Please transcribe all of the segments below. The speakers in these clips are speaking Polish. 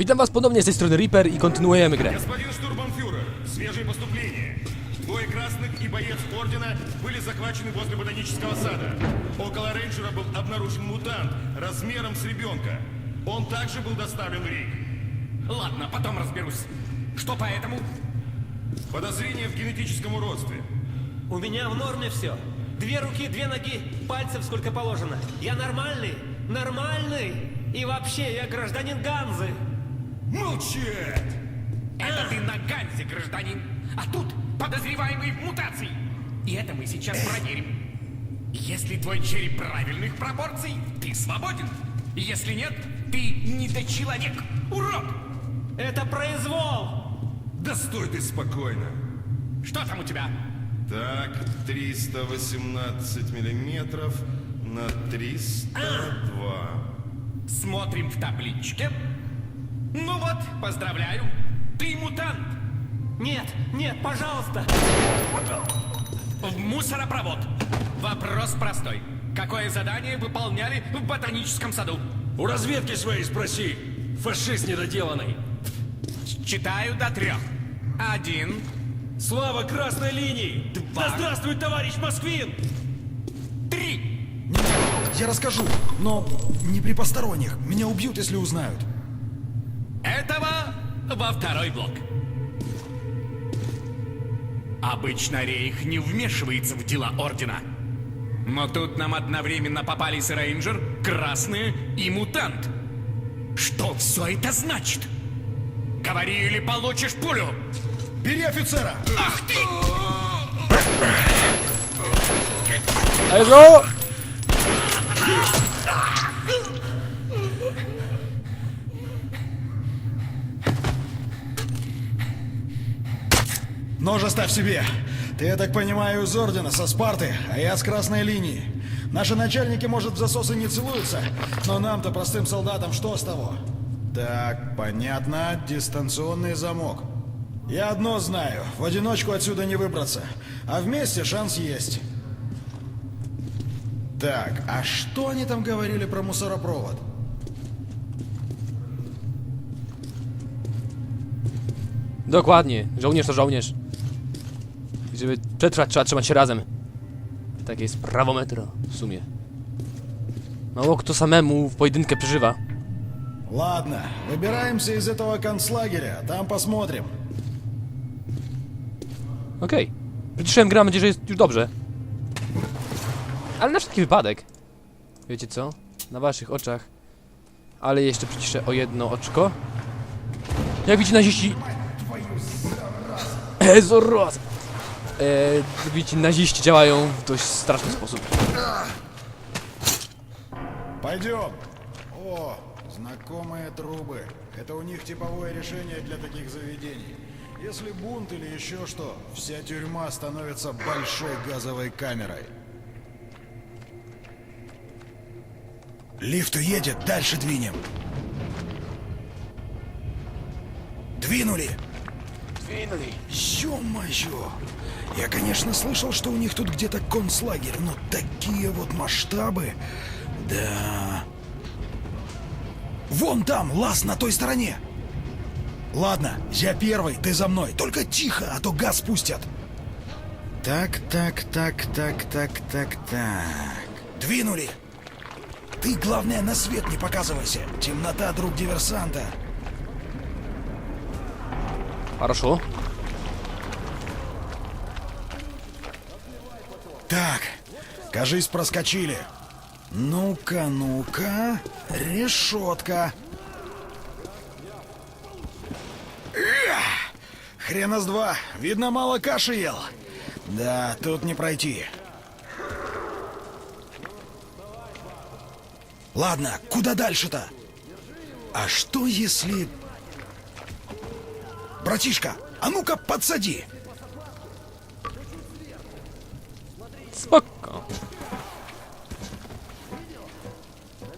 Witam was ponownie z tej strony Reaper i kontynuujemy grę. Господин штурманфюрер, свежее поступление. Двое красных и боец ордена были захвачены возле ботанического сада. Около рейнджера был обнаружен мутант размером с ребенка. Он также был доставлен в Риг. Ладно, потом разберусь. Что по этому? Подозрение в генетическом уродстве. У меня в норме все. Две руки, две ноги, пальцев сколько положено. Я нормальный, нормальный. И вообще, я гражданин Ганзы. Молчать! Это ты на Ганзе, гражданин. А тут подозреваемый в мутации. И это мы сейчас проверим. Если твой череп правильных пропорций, ты свободен. Если нет, ты недочеловек. Урод! Это произвол. Да стой ты спокойно. Что там у тебя? Так, 318 миллиметров на 302. Смотрим в табличке. Ну вот, поздравляю. Ты мутант. Нет, нет, пожалуйста. В мусоропровод. Вопрос простой. Какое задание выполняли в ботаническом саду? У разведки своей спроси. Фашист недоделанный. Читаю до трех. Один, Слава красной линии! Два. Да здравствует товарищ Москвин! три. Я расскажу, но не при посторонних. Меня убьют, если узнают. Во второй блок. Обычно Рейх не вмешивается в дела Ордена. Но тут нам одновременно попались Рейнджер, Красные и Мутант. Что все это значит? Говори или получишь пулю! Бери офицера! Ах ты! Ejo! Нож оставь себе. Ты, я так понимаю, из Ордена, со Спарты, а я с Красной линии. Наши начальники, может, в засосы не целуются, но нам-то, простым солдатам, что с того? Так, понятно, дистанционный замок. Я одно знаю, в одиночку отсюда не выбраться, а вместе шанс есть. Так, а что они tam говорили про мусоропровод? Dokładnie, żołnierz to żołnierz. I żeby przetrwać, trzeba trzymać się razem. Takie jest prawo metro, w sumie. Mało kto samemu w pojedynkę przeżywa. Ладно, выбираемся из этого концлагеря, там посмотрим. Okej. Wyciszyłem grę, mam nadzieję, że jest już dobrze. Ale na wszelki wypadek. Wiecie co? Na waszych oczach. Ale jeszcze przyciszę o jedno oczko. Jak widzicie naziści... Jezu, Jak widzicie, naziści działają w dość straszny sposób. Пойдем. О, знакомые трубы. Это у них типовое решение для таких заведений. Если бунт или еще что, вся тюрьма становится большой газовой камерой. Лифт уедет, дальше двинем. Двинули! Двинули. Ё-моё! Я, конечно, слышал, что у них тут где-то концлагерь, но такие вот масштабы... Да... Вон там, лаз на той стороне! Ладно, я первый, ты за мной. Только тихо, а то газ спустят. Так, так, так, так, так, так, так. Двинули! Ты, главное, на свет не показывайся. Темнота, друг диверсанта. Хорошо. Так, кажись, проскочили. Ну-ка, ну-ка, решетка. Хрена с два, видно, мало каши ел. Да, тут не пройти. Ладно, куда дальше-то? А что если... Братишка, а ну-ка подсади.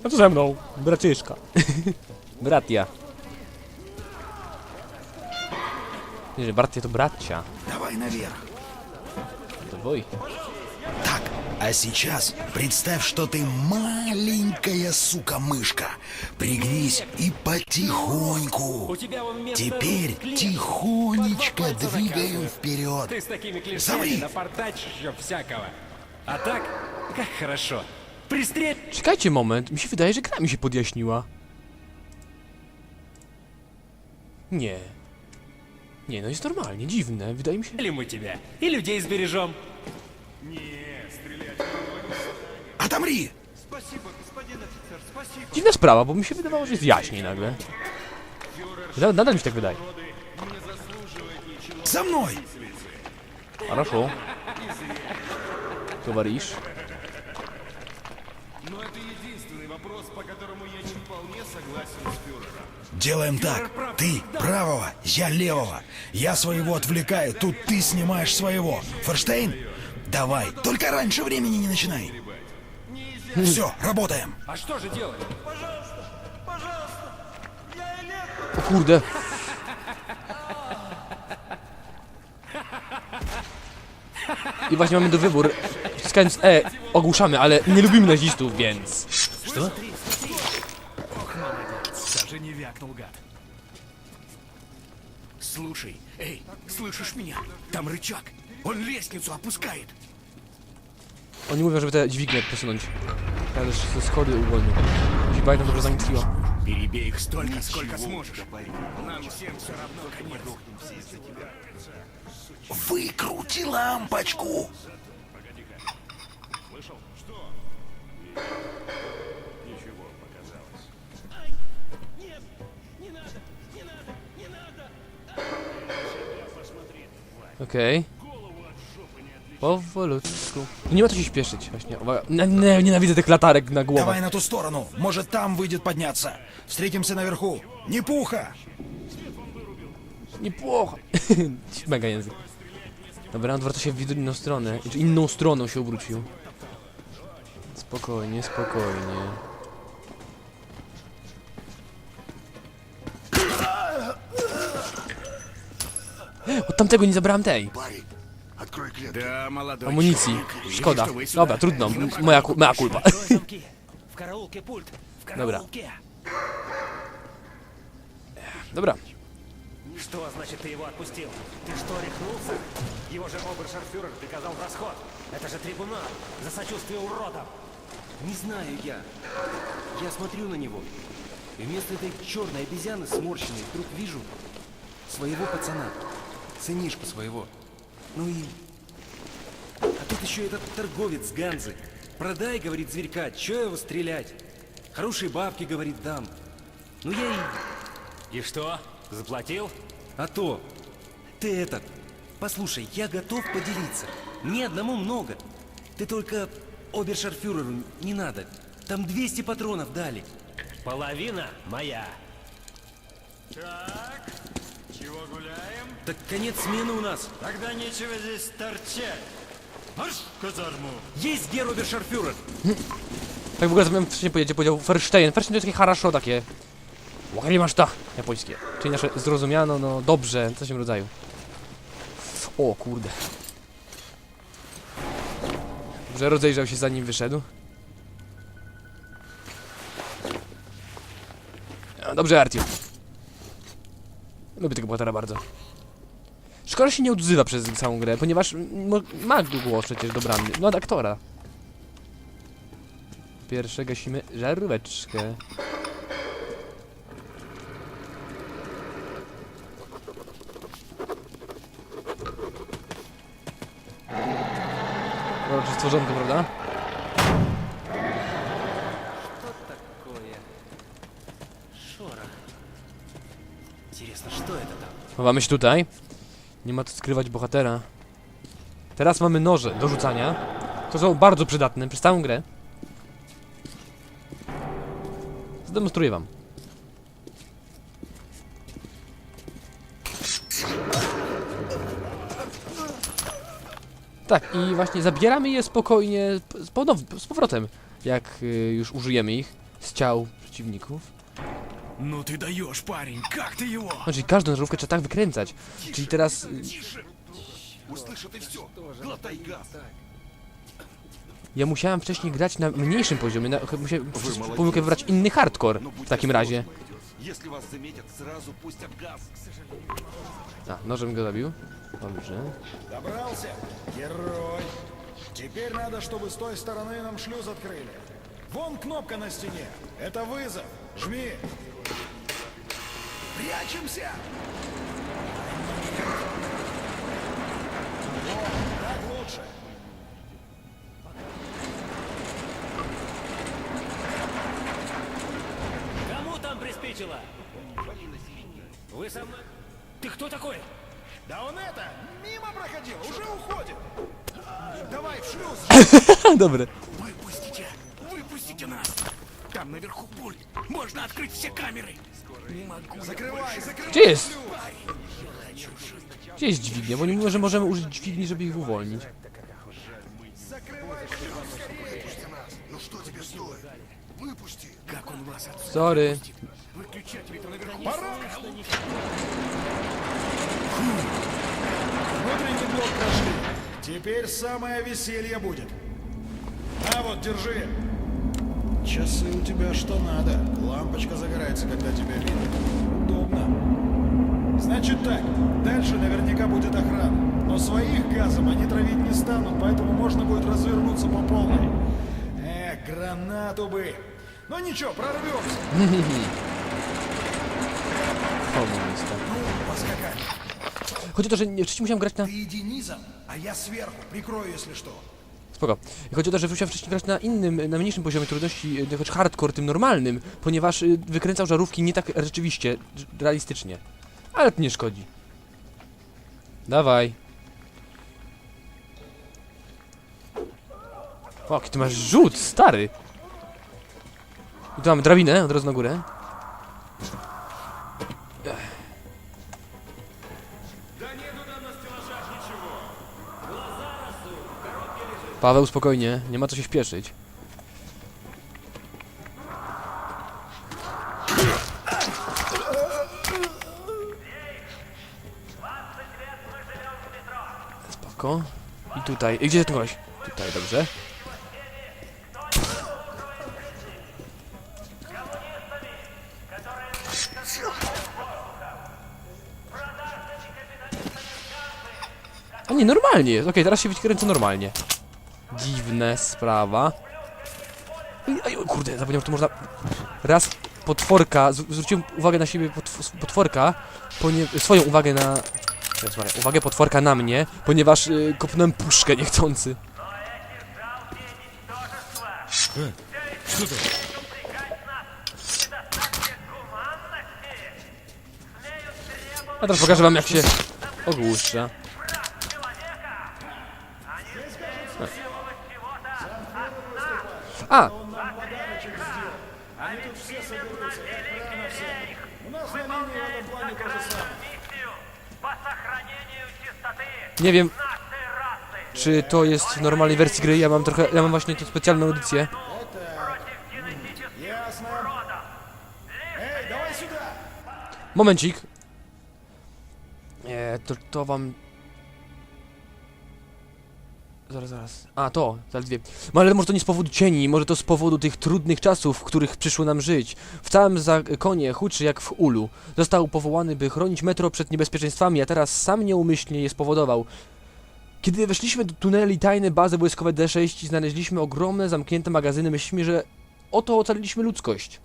No to ze mną, braciszka. Bratia. Nie, że bratia to bracia. Давай наверх. Woj. Так, А сейчас представь, что ты маленькая сука-мышка. Пригнись и потихоньку. Теперь тихонечко двигаем вперед. Ты с такими Замри! напортачишь еще всякого. А так, как хорошо. Пристрель... Czekajcie moment, mi się wydaje, że gra mi się podjaśniła. Nie. Nie, no jest normalnie, dziwne, wydaje mi się... Или мы тебя, и людей сбережем. Отомри! Dziwna sprawa, bo mi się wydawało, że jest jaśniej nagle. Nadal, nadal mi się tak wydaje. За мной! Хорошо. Товарищ. Но это единственный вопрос, по которому я не вполне согласен с фюрером. Делаем так. Ты правого, я левого. Я своего отвлекаю, тут ты снимаешь своего. Ферштейн? Давай, только раньше времени не начинай. Все, работаем. А что же делать? O kurde. I właśnie mamy do. Wciskając E ogłuszamy, ale nie lubimy nazistów, więc... Co? Даже не вякнул, гад. Слушай, эй, слышишь меня? Там рычаг. Он лестницу опускает. Oni mówią, żeby te dźwignie posunąć. Ja też ze schody uwolnił. Jeśli pamiętam dobrze zamieniła. Перебей их столько, сколько сможешь. Нам всем все равно конец. Выкрути лампочку. Okej. Powolutku. Nie ma co się śpieszyć, właśnie. Uwaga. Nie, nie, nienawidzę tych latarek na głowę. Давай на ту сторону. Может, там выйдет подняться. Встретимся наверху. Не пуха! Niepłocha. Mega język. Dobra, odwraca się w inną stronę. Czy inną stroną się obrócił. Spokojnie, spokojnie. Od tamtego nie zabrałem tej Да, молодой amunicji. человек, вижу, Szkoda. что вы сюда Dobra, trudno. M- Moja, ku- moja kulpa. Открой замки. В караулке пульт. В Dobra. караулке. Dobra. Что значит ты его отпустил? Ты что, рехнулся? Его же обершарфюрер приказал в расход. Это же трибунал за сочувствие уродам. Не знаю я. Я смотрю на него. И вместо этой черной обезьяны сморщенной вдруг вижу своего пацана. Сынишку своего. Ну и... А тут еще этот торговец Ганзы. Продай, говорит, зверька, че его стрелять? Хорошие бабки, говорит, дам. Ну я и... И что? Заплатил? А то... Ты этот... Послушай, я готов поделиться. Мне одному много. Ты только обершарфюреру не надо. Там 200 патронов дали. Половина моя. Чего гуляем? Так конец смены у нас. Тогда нечего здесь торчать. Марш в казарму. Есть гер обершарфюрер. Tak w ogóle miałem wcześniej powiedzieć, powiedział Ferstein. Ferstein to jest takie haraszo takie. Łachali masz ta japońskie. Czyli nasze zrozumiano, no dobrze, coś w tym rodzaju. O kurde. Dobrze, rozejrzał się zanim wyszedł. No, Dobrze, Artiu. Lubię tego bohatera bardzo. Szkoda że się nie odzywa przez całą grę, ponieważ ma głos przecież dobrany. No od aktora. Pierwsze gasimy żaróweczkę. Dobra, czy stworzonko, prawda? Chowamy się tutaj. Nie ma co skrywać bohatera. Teraz mamy noże do rzucania. To są bardzo przydatne przez całą grę. Zdemonstruję wam. Tak, i właśnie zabieramy je spokojnie z, ponow- z powrotem, jak y, już użyjemy ich z ciał przeciwników. Ну ты даешь, парень, как ты его? No, czyli każdą żarówkę trzeba tak wykręcać. Czyli teraz y, Услышат и все. Глотай газ. Ja musiałem wcześniej grać na mniejszym poziomie, na, musiałem pomogę wybrać inny hardcore w takim razie. Если вас заметят, сразу пустят газ. A, nożem go zabił. Dobrze. Добрался? Герой. Теперь надо, чтобы с той стороны нам шлюз открыли. Вон кнопка на стене. Это вызов. Жми. Прячемся! О, так лучше. Кому там приспичило? Вы со мной? Ты кто такой? Да он это, мимо проходил, уже уходит. Давай в шлюз. Dobre. Выпустите! Выпустите нас! Там наверху пульт! Можно открыть все камеры! Не могу. Закрывай, закрывай. Gdzie jest? Gdzie jest dźwignia? Bo nie mówię, że możemy użyć dźwigni, żeby ich uwolnić. Как он вас отсюда? Sorry. Выключатели-то наверху. Внутренний блок прошли. Теперь самое веселье будет. А вот, держи. Часы у тебя что надо. Лампочка загорается, когда тебя видно. Удобно. Значит так, дальше наверняка будет охрана. Но своих газом они травить не станут, поэтому можно будет развернуться по полной. Эх, гранату бы. Но ничего, прорвемся. Ну, поскакали. Że nie- wcześniej musiałem grać na... Ты иди низом, а я сверху. Прикрою, если что. Spoko. Chodzi o to, że musiałem wcześniej grać na innym, na mniejszym poziomie trudności, e, choć hardcore, tym normalnym, ponieważ y, wykręcał żarówki nie tak rzeczywiście, realistycznie. Ale to nie szkodzi. Dawaj. O, ty masz rzut, stary. I tu mamy drabinę, od razu na górę. Paweł, spokojnie, nie ma co się śpieszyć. Spoko. I tutaj. I gdzie jest ten koleś? Tutaj, dobrze. A nie, normalnie jest. Okej, teraz się wykręcę normalnie. Dziwna sprawa. Ej, kurde, zapomniałem, to można... Raz potworka, zwróciłem uwagę na siebie potw potworka, ponie... swoją uwagę na... Uwagę potworka na mnie, ponieważ y, kopnąłem puszkę niechcący. A teraz pokażę wam jak się ogłuszcza. A! Nie wiem, czy to jest w normalnej wersji gry. Ja mam trochę, ja mam właśnie tę specjalną edycję. Ясно. Эй, давай сюда. Momencik. Nie, to, to wam... Zaraz, zaraz. A, to, zaledwie. No ale może to nie z powodu cieni, może to z powodu tych trudnych czasów, w których przyszło nam żyć. W całym zakonie huczy jak w ulu. Został powołany, by chronić metro przed niebezpieczeństwami, a teraz sam nieumyślnie je spowodował. Kiedy weszliśmy do tuneli tajnej bazy wojskowej D6 i znaleźliśmy ogromne, zamknięte magazyny, myślimy, że oto ocaliliśmy ludzkość.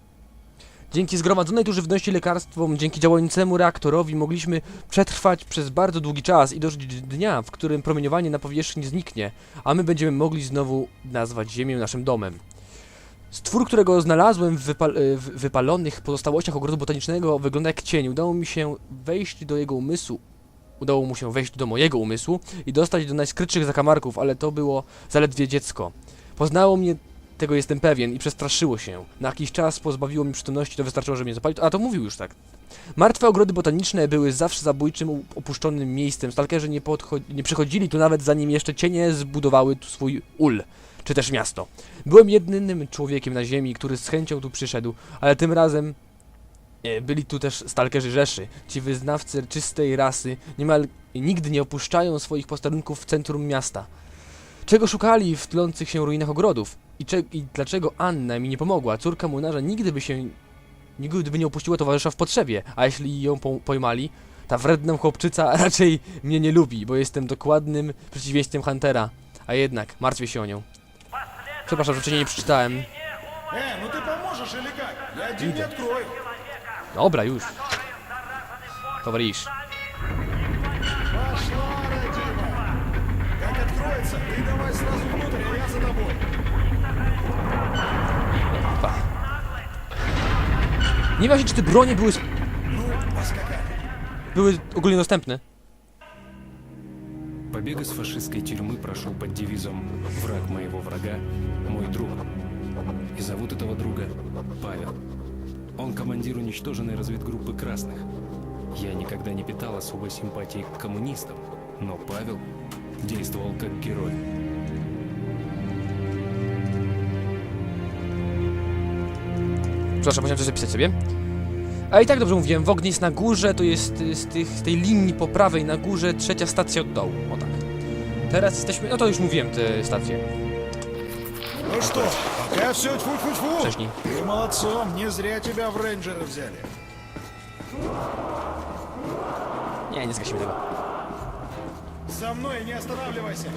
Dzięki zgromadzonej tu żywności lekarstwom, dzięki działającemu reaktorowi mogliśmy przetrwać przez bardzo długi czas i dożyć dnia, w którym promieniowanie na powierzchni zniknie, a my będziemy mogli znowu nazwać Ziemię naszym domem. Stwór, którego znalazłem w, wypal w wypalonych pozostałościach ogrodu botanicznego wygląda jak cień. Udało mi się wejść do jego umysłu. Udało mu się wejść do mojego umysłu i dostać do najskrytszych zakamarków, ale to było zaledwie dziecko. Poznało mnie tego jestem pewien i przestraszyło się. Na jakiś czas pozbawiło mi przytomności, to wystarczyło, że mnie zapalił. A to mówił już tak. Martwe ogrody botaniczne były zawsze zabójczym, opuszczonym miejscem. Stalkerzy nie, nie przychodzili tu nawet zanim jeszcze cienie zbudowały tu swój ul, czy też miasto. Byłem jedynym człowiekiem na ziemi, który z chęcią tu przyszedł, ale tym razem e, byli tu też stalkerzy Rzeszy. Ci wyznawcy czystej rasy niemal nigdy nie opuszczają swoich posterunków w centrum miasta. Czego szukali w tlących się ruinach ogrodów? I, cze- I dlaczego Anna mi nie pomogła? Córka młynarza nigdy by się... Nigdy by nie opuściła towarzysza w potrzebie, a jeśli ją po pojmali, ta wredna chłopczyca raczej mnie nie lubi, bo jestem dokładnym przeciwieństwem Huntera. A jednak, martwię się o nią. Przepraszam, że wcześniej nie przeczytałem. Э, ну ты поможешь или как? Я один не открою. Dobra, już. Towarzysz. Пошла, родимая. Как откроется, ты давай сразу внутрь, а я за тобой. Pa. Nie wiem, czy te bronie były, były ogólnie dostępne. Побег из фашистской тюрьмы прошел под девизом «Враг моего врага – мой друг». И зовут этого друга Павел. Он командир уничтоженной разведгруппы красных. Я никогда не питал особой симпатии к коммунистам, но Павел действовал как герой. Przepraszam, musiałem coś zapisać sobie. A i tak dobrze mówiłem, w ognie jest na górze, to jest y, z, tych, z tej linii po prawej na górze trzecia stacja od dołu. O tak. Teraz jesteśmy, no to już mówiłem te stacje Ну что, пока все тьфу-тьфу-тьфу. wcześniej. Ты молодцом, не зря тебя в рейнджеры взяли. Nie, nie zgasimy tego. За мной не останавливайся.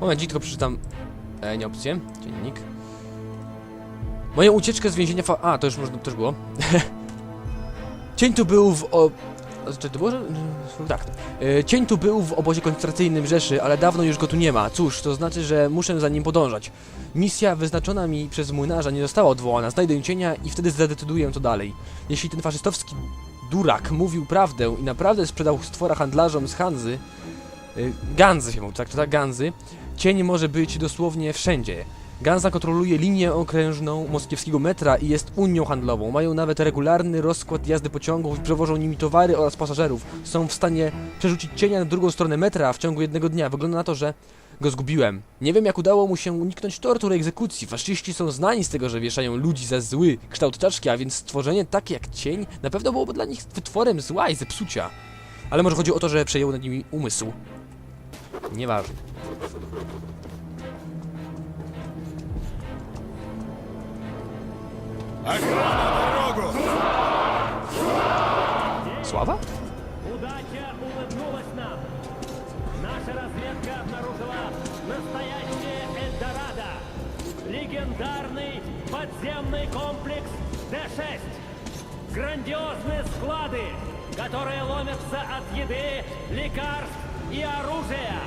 Momencik, tylko przeczytam e, nie opcję, dziennik. Moją ucieczkę z więzienia fa... A, to już można, też było. Cień tu był w o... Czy to było? no Tak. E, Cień tu był w obozie koncentracyjnym Rzeszy, ale dawno już go tu nie ma. Cóż, to znaczy, że muszę za nim podążać. Misja wyznaczona mi przez młynarza nie została odwołana. Znajdę cienia i wtedy zadecyduję co dalej. Jeśli ten faszystowski durak mówił prawdę i naprawdę sprzedał stwora handlarzom z Hanzy, y, Ganzy się mówi, tak, to tak, Ganzy, cień może być dosłownie wszędzie. Ganza kontroluje linię okrężną moskiewskiego metra i jest unią handlową. Mają nawet regularny rozkład jazdy pociągów i przewożą nimi towary oraz pasażerów. Są w stanie przerzucić cienia na drugą stronę metra w ciągu jednego dnia. Wygląda na to, że go zgubiłem. Nie wiem jak udało mu się uniknąć tortur i egzekucji. Faszyści są znani z tego, że wieszają ludzi za zły kształt czaszki, a więc stworzenie takie jak cień na pewno byłoby dla nich wytworem zła i zepsucia. Ale może chodzi o to, że przejął nad nimi umysł. Nieważne. Охрана, дорогу! Sława? Удача улыбнулась нам. Наша разведка обнаружила настоящее Эльдорадо. Легендарный подземный комплекс Д-6. Грандиозные склады, которые ломятся от еды, лекарств и оружия.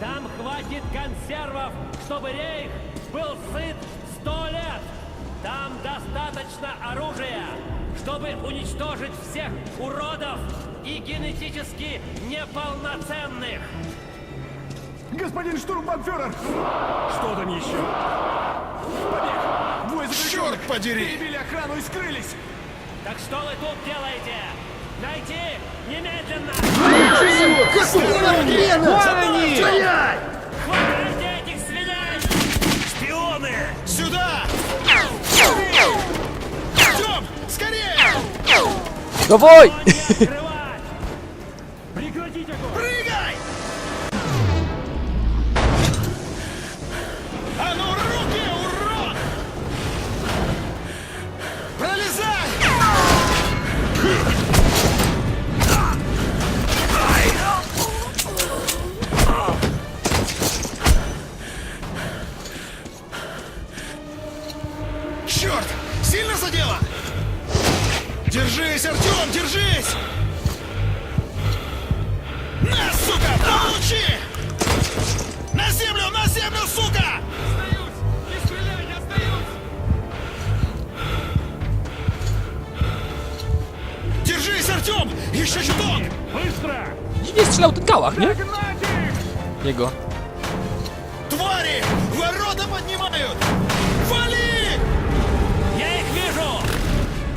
Там хватит консервов, чтобы рейх был сыт сто лет. Там достаточно оружия, чтобы уничтожить всех уродов и генетически неполноценных. Господин штурмбанфюрер! Что там еще? Побег! Двое Черт подери! Перебили охрану и скрылись! Так что вы тут делаете? Найти немедленно! Хватайте этих Eu vou! Артем! Еще чуток! Nie strzelał ten kałach, nie? Jego. Твари! Ворота поднимают! Вали! Я их вижу!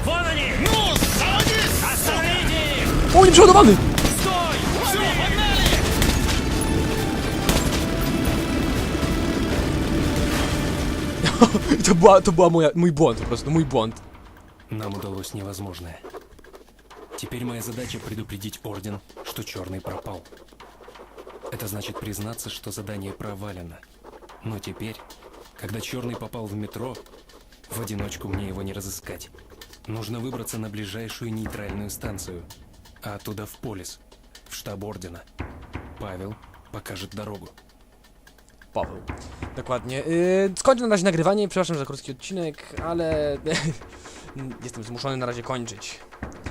Вон они! Ну, заводись! Остановите их! O, nie przeładowany! Стой! Все, погнали! To była, to była moja, mój błąd po prostu, mój błąd. Нам удалось невозможное. Теперь моя задача предупредить Орден, что Черный пропал. Это значит признаться, что задание провалено. Но теперь, когда Черный попал в метро, в одиночку мне его не разыскать. Нужно выбраться на ближайшую нейтральную станцию, а оттуда в Полис, в штаб Ордена. Павел покажет дорогу. Paweł. Dokładnie. Yy, skończę na razie nagrywanie, przepraszam za krótki odcinek, ale jestem zmuszony na razie kończyć.